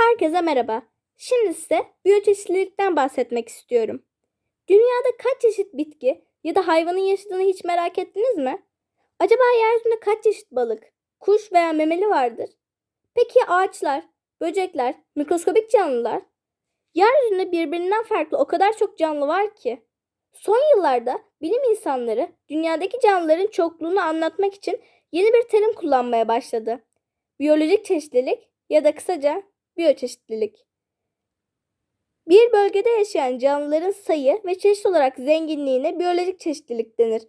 Herkese merhaba. Şimdi size biyoçeşitlilikten bahsetmek istiyorum. Dünyada kaç çeşit bitki ya da hayvanın yaşadığını hiç merak ettiniz mi? Acaba yeryüzünde kaç çeşit balık, kuş veya memeli vardır? Peki ağaçlar, böcekler, mikroskobik canlılar? Yeryüzünde birbirinden farklı o kadar çok canlı var ki. Son yıllarda bilim insanları dünyadaki canlıların çokluğunu anlatmak için yeni bir terim kullanmaya başladı. Biyolojik çeşitlilik ya da kısaca biyoçeşitlilik. Bir bölgede yaşayan canlıların sayı ve çeşit olarak zenginliğine biyolojik çeşitlilik denir.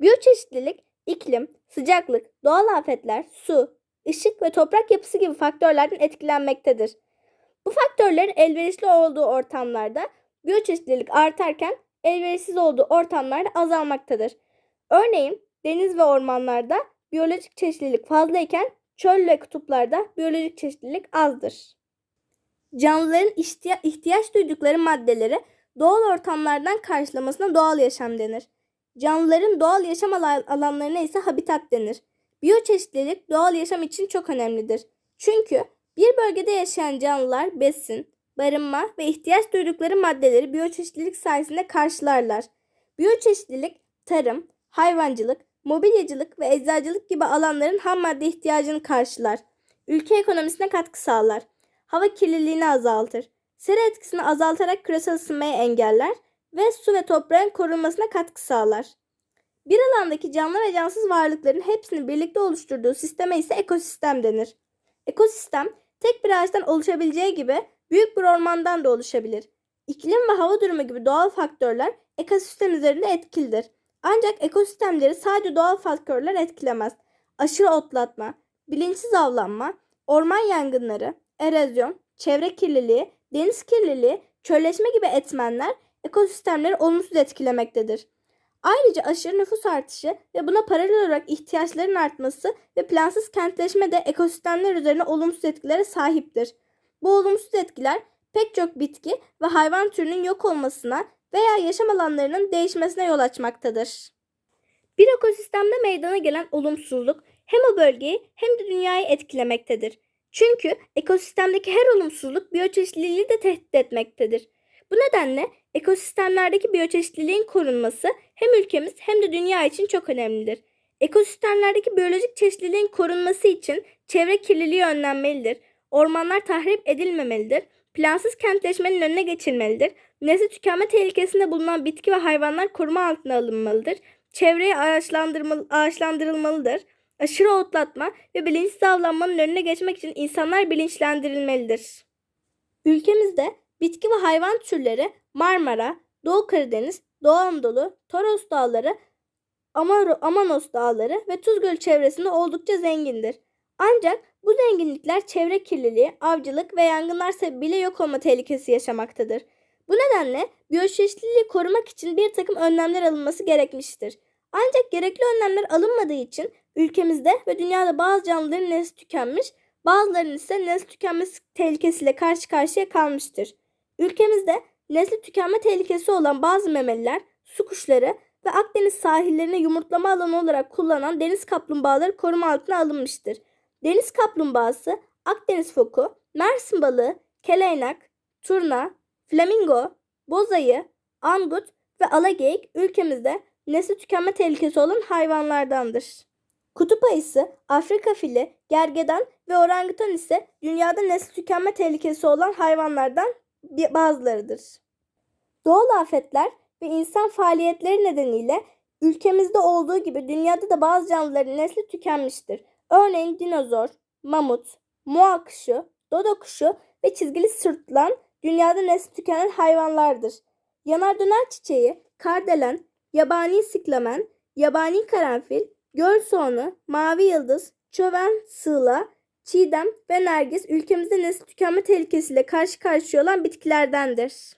Biyoçeşitlilik, iklim, sıcaklık, doğal afetler, su, ışık ve toprak yapısı gibi faktörlerden etkilenmektedir. Bu faktörlerin elverişli olduğu ortamlarda biyoçeşitlilik artarken elverişsiz olduğu ortamlarda azalmaktadır. Örneğin deniz ve ormanlarda biyolojik çeşitlilik fazlayken çöl ve kutuplarda biyolojik çeşitlilik azdır. Canlıların ihtiya- ihtiyaç duydukları maddeleri doğal ortamlardan karşılamasına doğal yaşam denir. Canlıların doğal yaşam alan- alanlarına ise habitat denir. Biyoçeşitlilik doğal yaşam için çok önemlidir. Çünkü bir bölgede yaşayan canlılar besin, barınma ve ihtiyaç duydukları maddeleri biyoçeşitlilik sayesinde karşılarlar. Biyoçeşitlilik tarım, hayvancılık, mobilyacılık ve eczacılık gibi alanların ham madde ihtiyacını karşılar. Ülke ekonomisine katkı sağlar. Hava kirliliğini azaltır. Sera etkisini azaltarak küresel ısınmayı engeller ve su ve toprağın korunmasına katkı sağlar. Bir alandaki canlı ve cansız varlıkların hepsinin birlikte oluşturduğu sisteme ise ekosistem denir. Ekosistem tek bir ağaçtan oluşabileceği gibi büyük bir ormandan da oluşabilir. İklim ve hava durumu gibi doğal faktörler ekosistem üzerinde etkilidir. Ancak ekosistemleri sadece doğal faktörler etkilemez. Aşırı otlatma, bilinçsiz avlanma, orman yangınları, erozyon, çevre kirliliği, deniz kirliliği, çölleşme gibi etmenler ekosistemleri olumsuz etkilemektedir. Ayrıca aşırı nüfus artışı ve buna paralel olarak ihtiyaçların artması ve plansız kentleşme de ekosistemler üzerine olumsuz etkilere sahiptir. Bu olumsuz etkiler pek çok bitki ve hayvan türünün yok olmasına veya yaşam alanlarının değişmesine yol açmaktadır. Bir ekosistemde meydana gelen olumsuzluk hem o bölgeyi hem de dünyayı etkilemektedir. Çünkü ekosistemdeki her olumsuzluk biyoçeşitliliği de tehdit etmektedir. Bu nedenle ekosistemlerdeki biyoçeşitliliğin korunması hem ülkemiz hem de dünya için çok önemlidir. Ekosistemlerdeki biyolojik çeşitliliğin korunması için çevre kirliliği önlenmelidir. Ormanlar tahrip edilmemelidir. Plansız kentleşmenin önüne geçilmelidir. Nesli tükenme tehlikesinde bulunan bitki ve hayvanlar koruma altına alınmalıdır. Çevreye ağaçlandırılmalıdır. Aşırı otlatma ve bilinçsiz avlanmanın önüne geçmek için insanlar bilinçlendirilmelidir. Ülkemizde bitki ve hayvan türleri Marmara, Doğu Karadeniz, Doğu Anadolu, Toros Dağları, Amaro- Amanos Dağları ve Tuz Gölü çevresinde oldukça zengindir. Ancak bu zenginlikler çevre kirliliği, avcılık ve yangınlar sebebiyle yok olma tehlikesi yaşamaktadır. Bu nedenle biyoçeşitliliği korumak için bir takım önlemler alınması gerekmiştir. Ancak gerekli önlemler alınmadığı için ülkemizde ve dünyada bazı canlıların nesli tükenmiş, bazılarının ise nesli tükenmesi tehlikesiyle karşı karşıya kalmıştır. Ülkemizde nesli tükenme tehlikesi olan bazı memeliler, su kuşları ve Akdeniz sahillerine yumurtlama alanı olarak kullanan deniz kaplumbağaları koruma altına alınmıştır. Deniz kaplumbağası, Akdeniz foku, Mersin balığı, keleynak, turna, flamingo, bozayı, angut ve alageyik ülkemizde nesli tükenme tehlikesi olan hayvanlardandır. Kutup ayısı, Afrika fili, gergedan ve orangutan ise dünyada nesli tükenme tehlikesi olan hayvanlardan bazılarıdır. Doğal afetler ve insan faaliyetleri nedeniyle ülkemizde olduğu gibi dünyada da bazı canlıların nesli tükenmiştir. Örneğin dinozor, mamut, moa kuşu, dodo kuşu ve çizgili sırtlan dünyada nesli tükenen hayvanlardır. Yanardöner çiçeği, kardelen, yabani siklamen, yabani karanfil, göl soğanı, mavi yıldız, çöven sığla, çiğdem ve nergis ülkemizde nesli tükenme tehlikesiyle karşı karşıya olan bitkilerdendir.